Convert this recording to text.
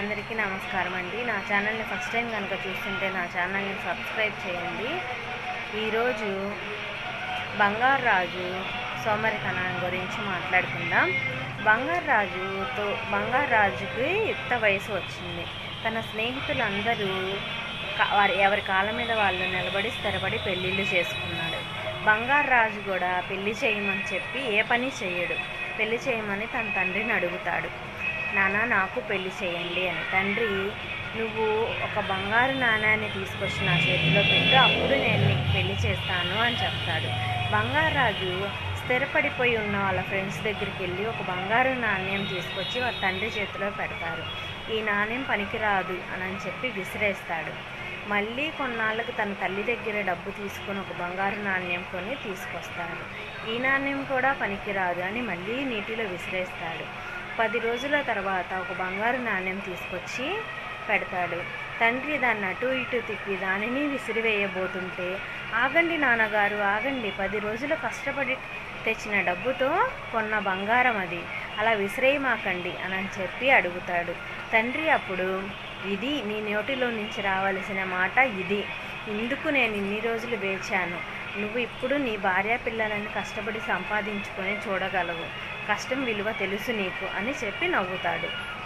అందరికీ నమస్కారం అండి. నా ఛానల్ని ఫస్ట్ టైం కనుక చూస్తుంటే నా ఛానల్ని సబ్స్క్రైబ్ చేయండి. ఈరోజు బంగారు రాజు సోమరితనం గురించి మాట్లాడుకుందాం. బంగారు రాజుతో బంగారు రాజుకి యుక్త వయసు వచ్చింది. తన స్నేహితులందరూ వారి ఎవరి కాళ్ళ మీద వాళ్ళు నిలబడి స్థిరపడి పెళ్ళిళ్ళు చేసుకున్నాడు బంగారు రాజు కూడా పెళ్ళి చేయమని చెప్పి ఏ పని చేయడు. పెళ్ళి చేయమని తన తండ్రిని అడుగుతాడు. నాన్న నాకు పెళ్ళి చేయండి అని. తండ్రి నువ్వు ఒక బంగారు నాణ్యాన్ని తీసుకొచ్చి నా చేతిలో పెట్టు అప్పుడు నేను నీకు పెళ్ళి చేస్తాను అని చెప్తాడు. బంగారు రాజు స్థిరపడిపోయి ఉన్న వాళ్ళ ఫ్రెండ్స్ దగ్గరికి వెళ్ళి ఒక బంగారు నాణ్యం తీసుకొచ్చి వాళ్ళ తండ్రి చేతిలో పెడతారు. ఈ నాణ్యం పనికిరాదు అని అని చెప్పి విసిరేస్తాడు. మళ్ళీ కొన్నాళ్ళకు తన తల్లి దగ్గర డబ్బు తీసుకొని ఒక బంగారు నాణ్యం కొని తీసుకొస్తాడు. ఈ నాణ్యం కూడా పనికిరాదు అని మళ్ళీ నీటిలో విసిరేస్తాడు. పది రోజుల తర్వాత ఒక బంగారు నాణ్యం తీసుకొచ్చి పెడతాడు. తండ్రి దాన్ని అటు ఇటు తిప్పి దానిని విసిరివేయబోతుంటే ఆగండి నాన్నగారు ఆగండి. పది రోజులు కష్టపడి తెచ్చిన డబ్బుతో కొన్న బంగారం అది. అలా విసిరేయమాకండి అని అని చెప్పి అడుగుతాడు. తండ్రి అప్పుడు ఇది నీ నోటిలో నుంచి రావలసిన మాట ఇది. ఇందుకు నేను ఇన్ని రోజులు వేచాను. నువ్వు ఇప్పుడు నీ భార్య పిల్లలను కష్టపడి సంపాదించుకొని చూడగలవు. కష్టం విలువ తెలుసు నీకు అని చెప్పి నవ్వుతాడు.